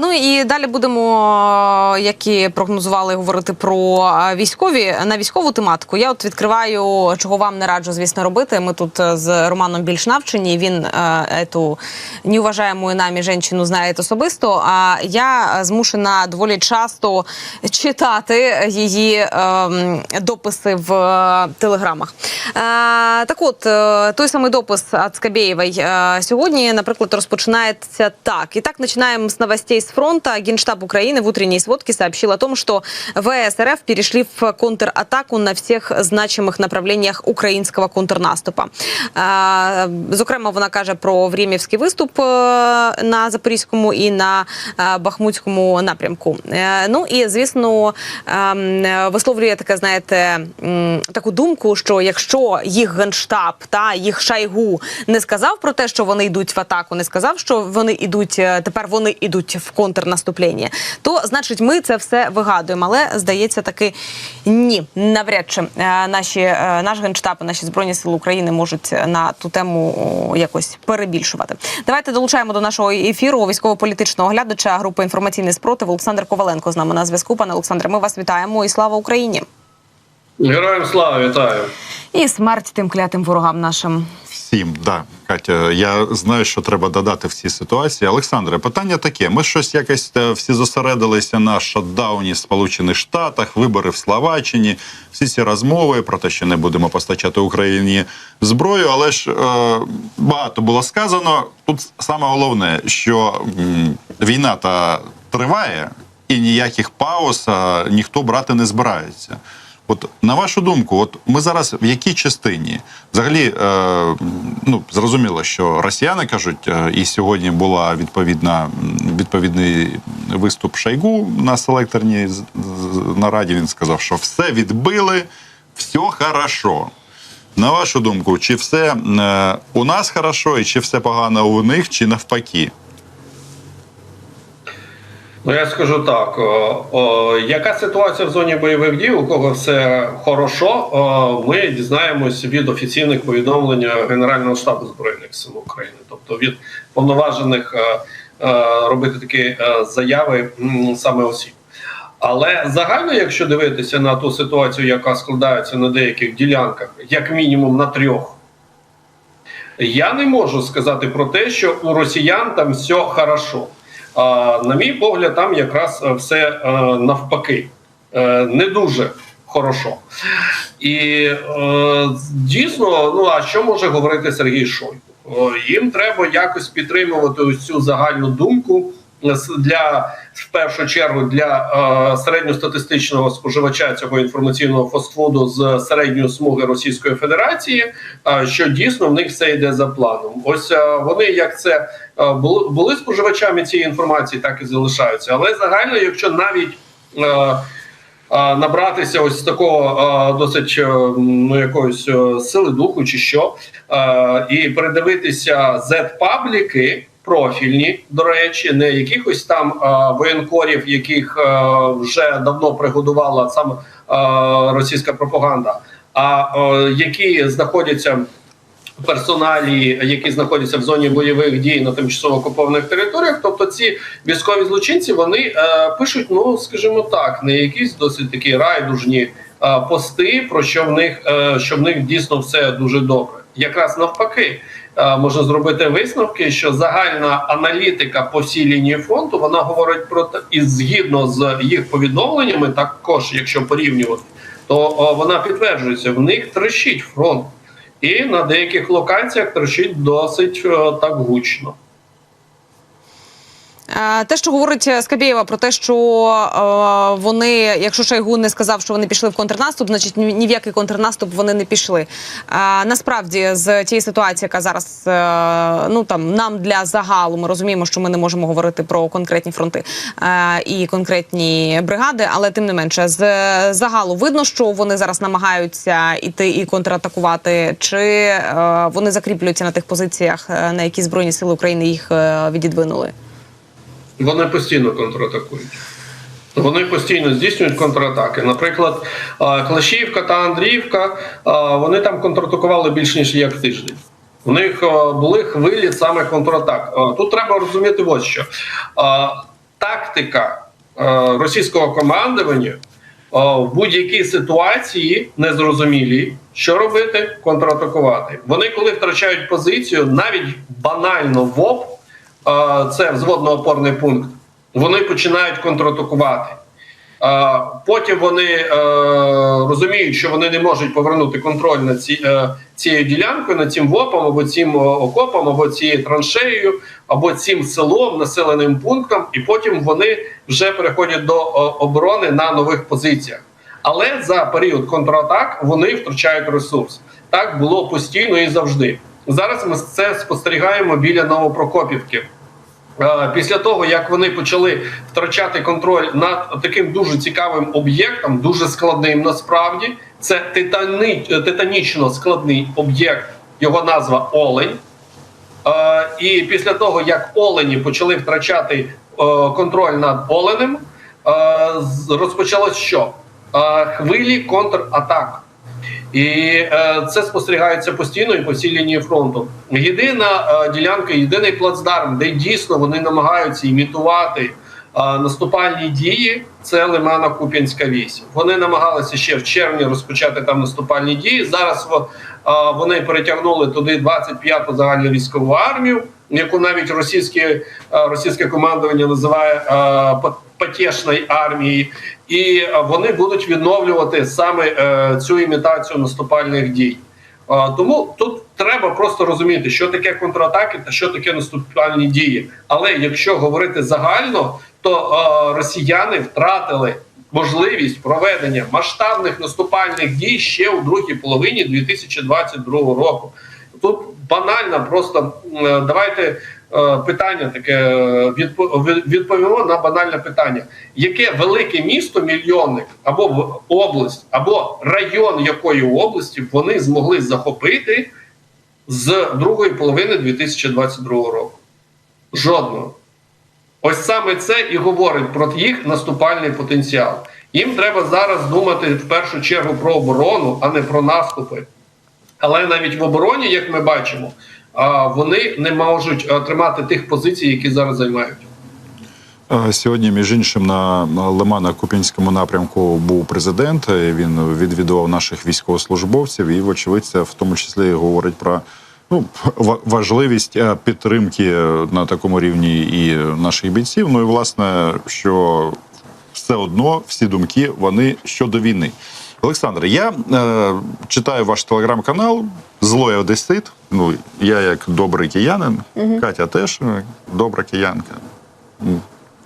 Ну і далі будемо, е, як і прогнозували, говорити про е, військові на військову тематику. Я от відкриваю, чого вам не раджу, звісно, робити. Ми тут е, з Романом більш навчені. Він ету неуважаєму нами жінку знає особисто. А я змушена доволі часто читати її е, дописи в телеграмах. Е, так от, той самий допис від Скабєєвої е, сьогодні, наприклад, розпочинається так. І так починаємо з новостей с фронта. Генштаб Украины в утренней сводке сообщил о том, что ВС РФ перешли в контратаку на всіх значимих направленнях українського контрнаступа. Зокрема, вона каже про Времівський виступ е, на Запорізькому і на е, Бахмутському напрямку. Е, Ну і звісно, висловлює таке, знаєте, таку думку, що якщо їх генштаб та їх шайгу не сказав про те, що вони йдуть в атаку, не сказав, що вони йдуть е, тепер. Вони йдуть в контрнаступлення, то значить ми це все вигадуємо. Але здається, таки ні, навряд чи е, наші е, наш генштаб, і наші збройні сили України можуть на ту тему якось перебільшувати. Давайте долучаємо до нашого ефіру військово-політичного оглядача групи інформаційний спротив Олександр Коваленко з нами на зв'язку. Пане Олександре, ми вас вітаємо і слава Україні! Героям слава вітаю. І смерть тим клятим ворогам нашим. Всім, да, Катя, я знаю, що треба додати в цій ситуації. Олександре, питання таке: ми щось якось е, всі зосередилися на шатдауні в Сполучених Штатах, вибори в Словаччині, всі ці розмови про те, що не будемо постачати Україні зброю. Але ж е, багато було сказано. Тут саме головне, що м, війна та триває, і ніяких пауз е, ніхто брати не збирається. От на вашу думку, от ми зараз в якій частині? Взагалі, е, ну зрозуміло, що росіяни кажуть, е, і сьогодні була відповідна відповідний виступ Шойгу на селекторній нараді. Він сказав, що все відбили, все хорошо. На вашу думку, чи все е, у нас хорошо, і чи все погано у них, чи навпаки? Ну я скажу так: о, о, яка ситуація в зоні бойових дій, у кого все хорошо, о, ми дізнаємось від офіційних повідомлень Генерального штабу збройних сил України, тобто від повноважених е, е, робити такі е, заяви м, саме осіб. Але загально, якщо дивитися на ту ситуацію, яка складається на деяких ділянках, як мінімум на трьох. Я не можу сказати про те, що у росіян там все хорошо. А, на мій погляд, там якраз е, все е, навпаки, е, не дуже хорошо. І дійсно, ну а що може говорити Сергій Шойгу? Їм треба якось підтримувати ось цю загальну думку для в першу чергу для е, середньостатистичного споживача цього інформаційного фастфуду з середньої смуги Російської Федерації, е, що дійсно в них все йде за планом. Ось е, вони як це е, були, були споживачами цієї інформації, так і залишаються. Але загально, якщо навіть е, е, набратися ось такого е, досить е, ну якоїсь сили духу, чи що, і передивитися Z-пабліки профільні, до речі, не якихось там е, воєнкорів, яких е, вже давно пригодувала саме е, російська пропаганда, а які знаходяться персоналі, які знаходяться в зоні бойових дій на тимчасово окупованих територіях. Тобто ці військові злочинці вони е, пишуть, ну скажімо так, не якісь досить такі райдужні е, пости, про що в них е, що в них дійсно все дуже добре. Якраз навпаки, можна зробити висновки, що загальна аналітика по всій лінії фронту вона говорить про те, і згідно з їх повідомленнями, також якщо порівнювати, то вона підтверджується, в них трещить фронт. І на деяких локаціях трощить досить е, так гучно. Е, Те, що говорить Скабєєва про те, що е, вони, якщо Шойгу не сказав, що вони пішли в контрнаступ, значить ні, в який контрнаступ вони не пішли. Е, насправді, з тієї ситуації, яка зараз ну там нам для загалу, ми розуміємо, що ми не можемо говорити про конкретні фронти і конкретні бригади, але тим не менше, з загалу видно, що вони зараз намагаються іти і контратакувати, чи вони закріплюються на тих позиціях, на які збройні сили України їх відідвинули. Вони постійно контратакують. Вони постійно здійснюють контратаки. Наприклад, Клашівка та Андріївка вони там контратакували більш ніж як тиждень. У них були хвилі саме контратак. Тут треба розуміти ось що. Тактика російського командування в будь-якій ситуації незрозумілі, що робити, контратакувати. Вони, коли втрачають позицію, навіть банально ВОП, це взводно-опорний пункт, вони починають контратакувати. Потім вони е, розуміють, що вони не можуть повернути контроль над е, цією ділянкою, над цим ВОПом, або цим е, окопом, або цією траншеєю, або цим селом, населеним пунктом, і потім вони вже переходять до оборони на нових позиціях. Але за період контратак вони втрачають ресурс. Так було постійно і завжди. Зараз ми це спостерігаємо біля Новопрокопівки. Е, Після того, як вони почали втрачати контроль над таким дуже цікавим об'єктом, дуже складним насправді, це титани, титанічно складний об'єкт, його назва Олень. Е, І після того, як Олені почали втрачати е, контроль над Оленем, розпочалось що? Хвилі контратак. І е, це спостерігається постійно і по всій лінії фронту. Єдина е, ділянка, єдиний плацдарм, де дійсно вони намагаються імітувати е, наступальні дії, це Лимана Куп'янська вісь. Вони намагалися ще в червні розпочати там наступальні дії. Зараз во- вони перетягнули туди 25-ту загальну військову армію, яку навіть російське, російське командування називає «пот- потішною армією, і е, вони будуть відновлювати саме е, цю імітацію наступальних дій. Тому тут треба просто розуміти, що таке контратаки та що таке наступальні дії. Але якщо говорити загально, то е, росіяни втратили можливість проведення масштабних наступальних дій ще у другій половині 2022 року. Тут банально, просто давайте питання таке е, відпо- від- відповімо на банальне питання: яке велике місто, мільйонник або область, або район якої області вони змогли захопити з другої половини 2022 року? Жодного. Ось саме це і говорить про їх наступальний потенціал. Їм треба зараз думати в першу чергу про оборону, а не про наступи. Але навіть в обороні, як ми бачимо, вони не можуть тримати тих позицій, які зараз займають. Е, Сьогодні, між іншим, на Лимано-Купінському напрямку був президент. е, Він відвідував наших військовослужбовців, і, вочевидь, в тому числі говорить про ну, важливість е, підтримки е, на такому рівні і наших бійців. Ну і власне, що все одно всі думки вони щодо війни. Олександр, я е, читаю ваш телеграм-канал Злой Одесит. Ну, я як добрий киянин, Катя теж е, добра киянка.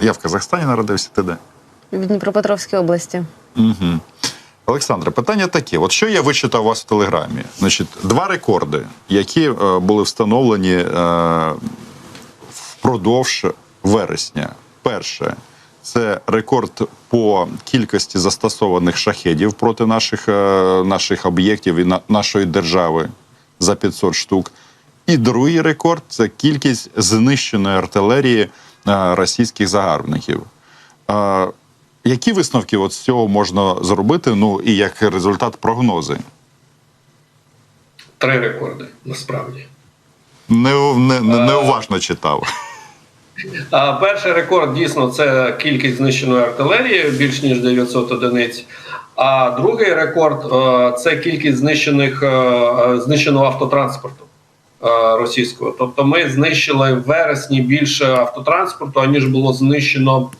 Я в Казахстані народився, ти де? В Дніпропетровській області. Угу. Олександре, питання таке: от що я вичитав у вас в телеграмі? Значить, два рекорди, які е, були встановлені е, впродовж вересня. Перше, це рекорд по кількості застосованих шахедів проти наших, е, наших об'єктів і нашої держави за 500 штук. І другий рекорд це кількість знищеної артилерії е, російських загарбників. Е, які висновки от з цього можна зробити? Ну і як результат прогнози? Три рекорди насправді. Не, не, не, неуважно читав. Перший рекорд дійсно це кількість знищеної артилерії більш ніж 900 одиниць. А другий рекорд е, це кількість знищених е, знищеного автотранспорту е, російського. Тобто, ми знищили в вересні більше автотранспорту, аніж було знищено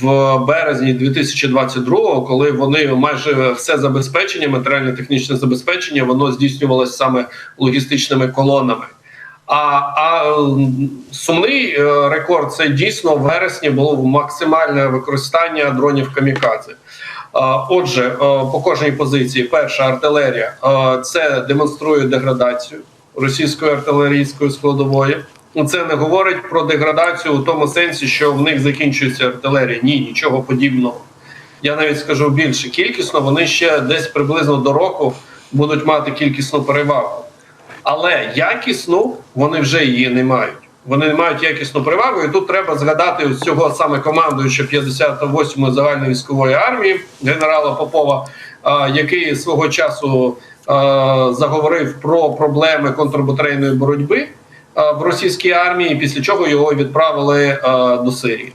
в березні 2022-го, коли вони майже все забезпечення, матеріально-технічне забезпечення, воно здійснювалося саме логістичними колонами. А, а сумний е, рекорд це дійсно в вересні було максимальне використання дронів камікадзе. Отже, е, по кожній позиції, перша артилерія е, це демонструє деградацію російської артилерійської складової. Це не говорить про деградацію у тому сенсі, що в них закінчується артилерія. Ні, нічого подібного. Я навіть скажу більше. Кількісно вони ще десь приблизно до року будуть мати кількісну перевагу. Але якісну вони вже її не мають. Вони не мають якісну перевагу, і тут треба згадати цього саме командуюча 58-ї загальної військової армії генерала Попова, який свого часу заговорив про проблеми контрбатарейної боротьби в російській армії, після чого його відправили до Сирії.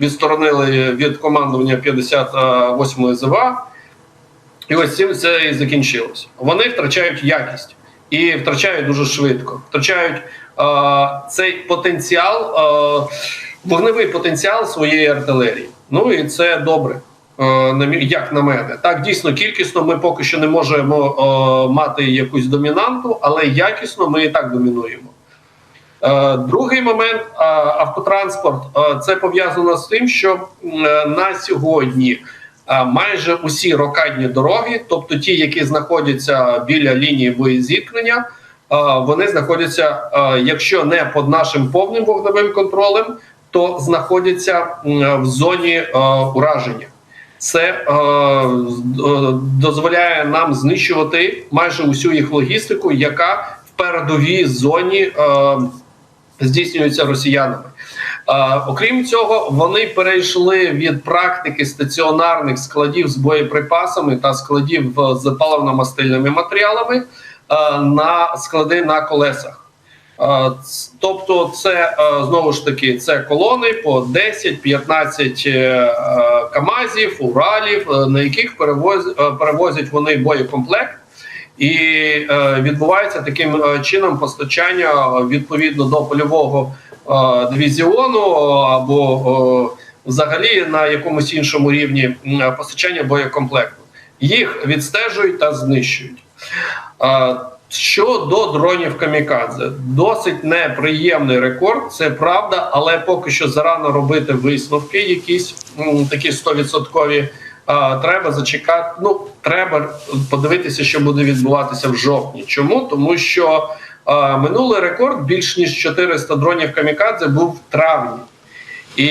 відсторонили від командування 58-ї ЗВА. І ось цим це і закінчилось. Вони втрачають якість і втрачають дуже швидко. Втрачають е, цей потенціал, е, вогневий потенціал своєї артилерії. Ну і це добре. Як на мене, так дійсно кількісно ми поки що не можемо е, мати якусь домінанту, але якісно ми і так домінуємо. Е, Другий момент автотранспорт це пов'язано з тим, що е, на сьогодні майже усі рокадні дороги, тобто ті, які знаходяться біля лінії боєзіткнення, вони знаходяться, якщо не під нашим повним вогневим контролем, то знаходяться в зоні ураження. Це е, дозволяє нам знищувати майже усю їх логістику, яка в передовій зоні е, здійснюється росіянами. Окрім цього, вони перейшли від практики стаціонарних складів з боєприпасами та складів е, з паливно-мастильними матеріалами е, на склади на колесах. Е, Тобто, це знову ж таки це колони по 10-15 е, е, камазів, уралів, на яких перевозять вони боєкомплект. І відбувається таким чином постачання відповідно до польового дивізіону е, або е, взагалі на якомусь іншому рівні постачання боєкомплекту. Їх відстежують та знищують. Е, Щодо дронів камікадзе, досить неприємний рекорд, це правда, але поки що зарано робити висновки, якісь такі стовідсоткові. А, треба зачекати. Ну треба подивитися, що буде відбуватися в жовтні. Чому? Тому що минулий рекорд більш ніж 400 дронів камікадзе був в травні. І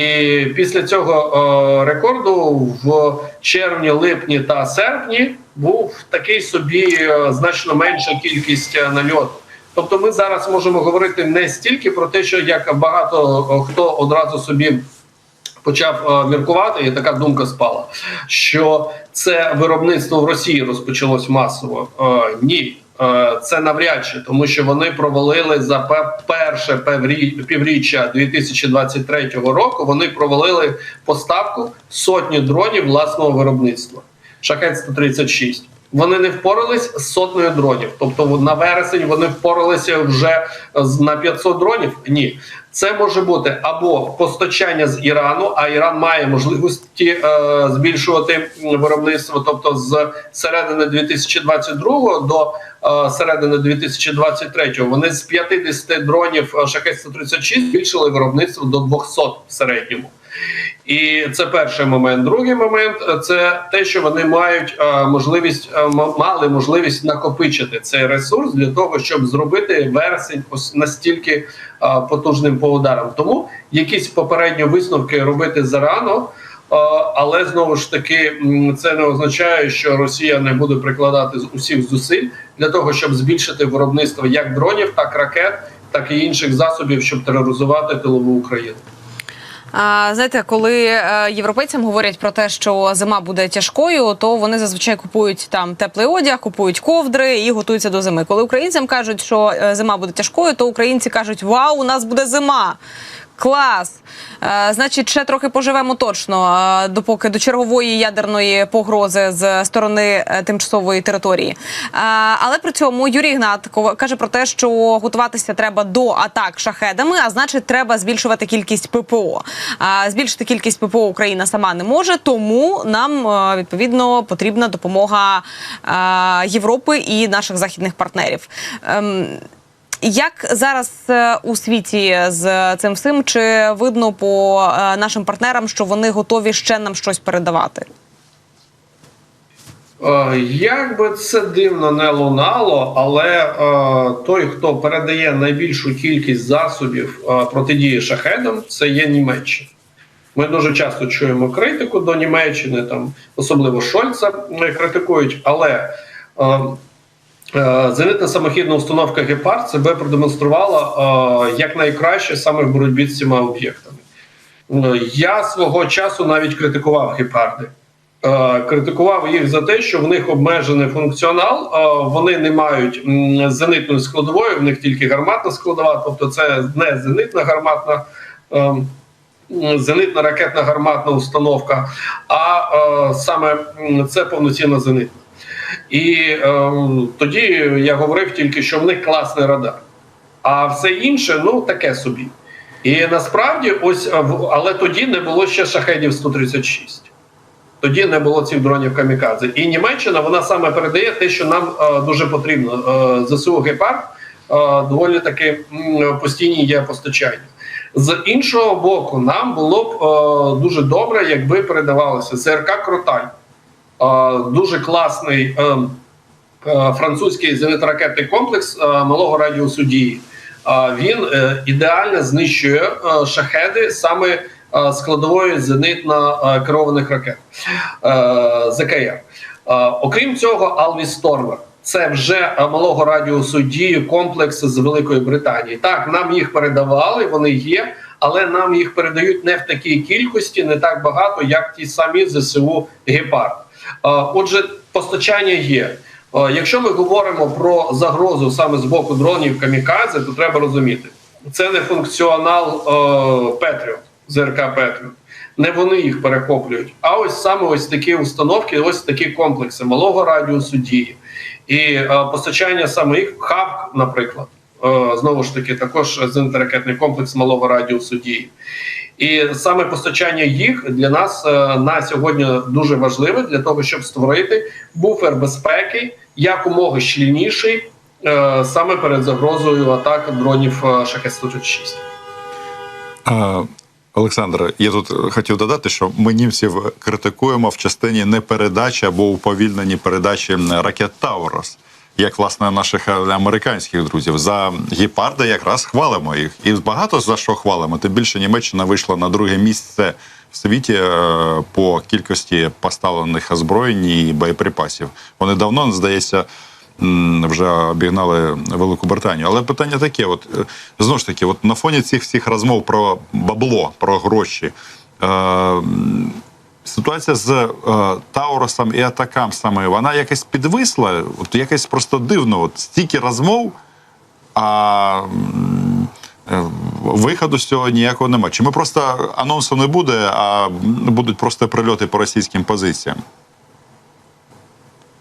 після цього рекорду в червні, липні та серпні був такий собі значно менша кількість е, нальоту. Тобто, ми зараз можемо говорити не стільки про те, що як багато хто одразу собі почав міркувати, і така думка спала, що це виробництво в Росії розпочалось масово. Е, ні. Е, Це навряд чи, тому що вони провалили за пе- перше півріччя 2023 року. Вони провалили поставку сотні дронів власного виробництва. Шахет 136 Вони не впорались з сотнею дронів. Тобто на вересень вони впоралися вже на 500 дронів. Ні, це може бути або постачання з Ірану, а Іран має можливості е, збільшувати виробництво, тобто з середини 2022 до е, середини 2023 вони з 50 дронів шахет 136 збільшили виробництво до 200 в середньому. І це перший момент. Другий момент це те, що вони мають е, можливість е, мали можливість накопичити цей ресурс для того, щоб зробити вересень настільки е, потужним по ударам. Тому якісь попередні висновки робити зарано. Але знову ж таки це не означає, що Росія не буде прикладати усіх зусиль для того, щоб збільшити виробництво як дронів, так ракет, так і інших засобів, щоб тероризувати тилову Україну. А, знаєте, коли е, європейцям говорять про те, що зима буде тяжкою, то вони зазвичай купують там теплий одяг, купують ковдри і готуються до зими. Коли українцям кажуть, що е, зима буде тяжкою, то українці кажуть: Вау, у нас буде зима! Клас! Е, значить, ще трохи поживемо точно, е, допоки до чергової ядерної погрози з сторони е, тимчасової території. Але при цьому Юрій Ігнат ко- каже про те, що готуватися треба до атак шахедами, а значить, треба збільшувати кількість ППО. Е, збільшити кількість ППО Україна сама не може, тому нам відповідно потрібна допомога Європи і наших західних партнерів. Ем, як зараз е, у світі з цим всім? Чи видно по е, нашим партнерам, що вони готові ще нам щось передавати? Е, Як би це дивно не лунало, але той, хто передає найбільшу кількість засобів протидії шахедам, це є Німеччина. Ми дуже часто чуємо критику до Німеччини, там особливо Шольца критикують, але зенитна самохідна установка Гепард себе продемонструвала е, як найкраще саме в боротьбі з цими об'єктами. Е, Я свого часу навіть критикував гепарди. Е, Критикував їх за те, що в них обмежений функціонал, е, вони не мають зенитної складової, в них тільки гарматна складова, тобто це не зенитна гарматна м, зенитно-ракетна гарматна установка, а е, саме це повноцінна зенитна. І е, тоді я говорив тільки, що в них класний радар. А все інше, ну таке собі. І насправді, ось е, але тоді не було ще шахедів 136. Тоді не було цих дронів камікадзе. І Німеччина вона саме передає те, що нам е, дуже потрібно. Е, ЗСУ Гепард е, доволі таки постійні є постачання. З іншого боку, нам було б е, дуже добре, якби передавалося ЗРК Кроталь. Дуже класний е, е, французький зенитно-ракетний комплекс е, малого радіусу дії. Він ідеально знищує шахеди саме складової зенитно керованих ракет ЗКР. Окрім цього, Алві Стормер. Це вже малого радіусу дії комплекс з Великої Британії. Так, нам їх передавали, вони є, але нам їх передають не в такій кількості, не так багато, як ті самі ЗСУ Гепард. Отже, постачання є. Якщо ми говоримо про загрозу саме з боку дронів камікадзе, то треба розуміти, це не функціонал Петріот, ЗРК Петріот. Не вони їх перехоплюють, а ось саме ось такі установки, ось такі комплекси малого радіусу дії. І постачання саме їх ХАВК, наприклад, знову ж таки, також зенітно-ракетний комплекс малого радіусу дії. І саме постачання їх для нас е, на сьогодні дуже важливе для того, щоб створити буфер безпеки якомога щільніший е, саме перед загрозою атак дронів е, шахет 136 Олександр, я тут хотів додати, що ми німців критикуємо в частині непередачі або уповільнені передачі ракет Таурос. Як власне наших е, американських друзів за гепарди якраз хвалимо їх, і багато за що хвалимо. Тим більше Німеччина вийшла на друге місце в світі е, по кількості поставлених озброєнь і боєприпасів. Вони давно здається вже обігнали Велику Британію. Але питання таке: от е, знову ж таки, от на фоні цих всіх розмов про бабло, про гроші. Е, Ситуація з е, Тауросом і Атакам саме вона якось підвисла, от якось просто дивно. От стільки розмов, а е, виходу з цього ніякого немає. Чи ми просто анонсу не буде, а будуть просто прильоти по російським позиціям?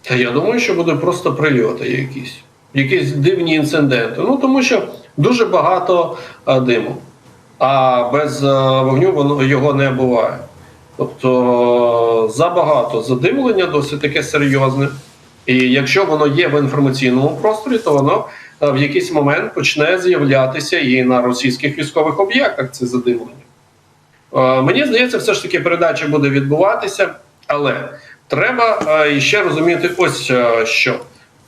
Я думаю, що будуть просто прильоти якісь, якісь дивні інциденти. Ну тому що дуже багато а, диму, а без а, вогню воно його не буває. Тобто забагато задимлення досить таке серйозне. І якщо воно є в інформаційному просторі, то воно в якийсь момент почне з'являтися і на російських військових об'єктах це задимлення. Е, Мені здається, все ж таки передача буде відбуватися, але треба е, ще розуміти ось е, що.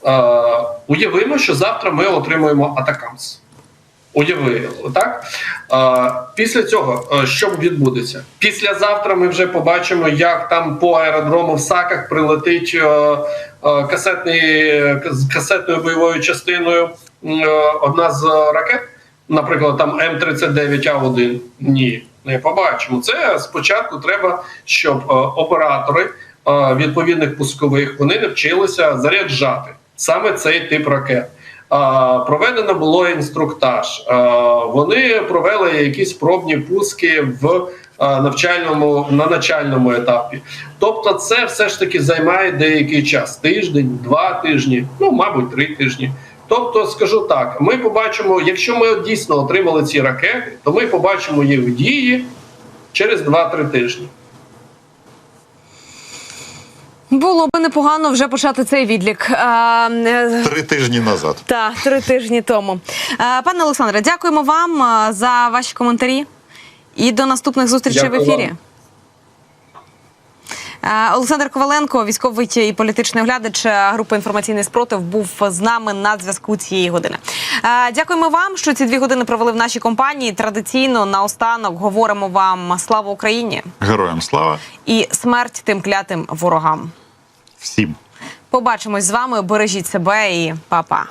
Е, Уявимо, що завтра ми отримуємо Атакамс. Уявили, так? Після цього, е, що відбудеться? Післязавтра ми вже побачимо, як там по аеродрому в Саках прилетить е, е, касетний, з касетною бойовою частиною одна з ракет, наприклад, там М39А1. Ні, не побачимо. Це спочатку треба, щоб оператори відповідних пускових вони навчилися заряджати саме цей тип ракет. Проведено було інструктаж. Вони провели якісь пробні пуски в навчальному на начальному етапі. Тобто, це все ж таки займає деякий час: тиждень, два тижні, ну мабуть, три тижні. Тобто, скажу так: ми побачимо, якщо ми дійсно отримали ці ракети, то ми побачимо їх в дії через 2-3 тижні. Було би непогано вже почати цей відлік. Е, Три тижні назад. Та три тижні тому. Пане Олександре, дякуємо вам за ваші коментарі і до наступних зустрічей Дякую в ефірі. вам. Олександр Коваленко, військовий і політичний оглядач групи інформаційний спротив, був з нами на зв'язку цієї години. Е, Дякуємо вам, що ці дві години провели в нашій компанії. Традиційно наостанок говоримо вам слава Україні Героям слава і смерть тим клятим ворогам. всім. Побачимось з вами. Бережіть себе і па-па.